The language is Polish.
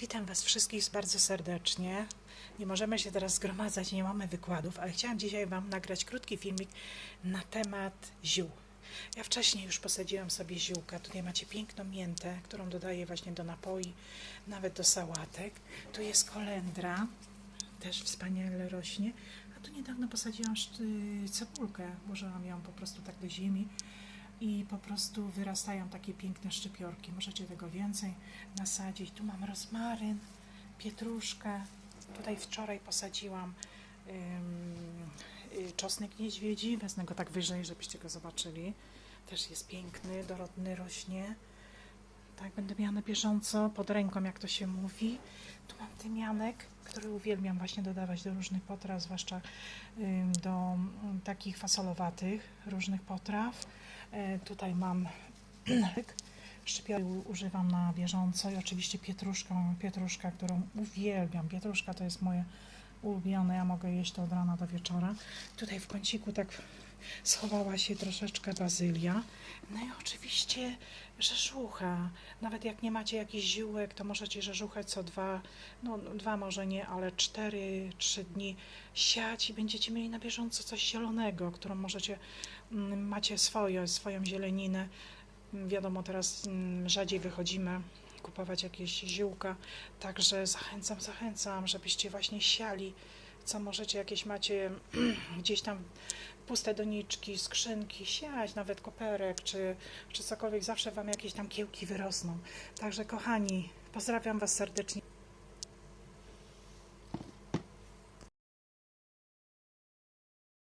Witam Was wszystkich bardzo serdecznie. Nie możemy się teraz zgromadzać, nie mamy wykładów, ale chciałam dzisiaj Wam nagrać krótki filmik na temat ziół. Ja wcześniej już posadziłam sobie ziółka. Tutaj macie piękną miętę, którą dodaję właśnie do napoi, nawet do sałatek. Tu jest kolendra, też wspaniale rośnie. A tu niedawno posadziłam cebulkę, włożyłam ją po prostu tak do ziemi i po prostu wyrastają takie piękne szczypiorki. Możecie tego więcej nasadzić. Tu mam rozmaryn, pietruszkę. Tutaj wczoraj posadziłam ym, y, czosnek niedźwiedzi. Wezmę go tak wyżej, żebyście go zobaczyli. Też jest piękny, dorodny, rośnie. Tak, będę miała na bieżąco, pod ręką, jak to się mówi. Tu mam tymianek, który uwielbiam właśnie dodawać do różnych potraw, zwłaszcza do mm, takich fasolowatych różnych potraw. E, Tutaj mam szczypiory używam na bieżąco i oczywiście pietruszkę, pietruszka, którą uwielbiam. Pietruszka to jest moje ulubione, ja mogę jeść to od rana do wieczora. Tutaj w kąciku tak schowała się troszeczkę bazylia. No i oczywiście rzeżucha. Nawet jak nie macie jakichś ziółek, to możecie rzeżuchę co dwa, no dwa może nie, ale cztery, trzy dni siać i będziecie mieli na bieżąco coś zielonego, którą możecie, mm, macie swoje, swoją zieleninę. Wiadomo, teraz mm, rzadziej wychodzimy kupować jakieś ziółka, także zachęcam, zachęcam, żebyście właśnie siali, co możecie, jakieś macie gdzieś tam puste doniczki, skrzynki, siać, nawet koperek czy, czy cokolwiek, zawsze Wam jakieś tam kiełki wyrosną. Także kochani, pozdrawiam Was serdecznie.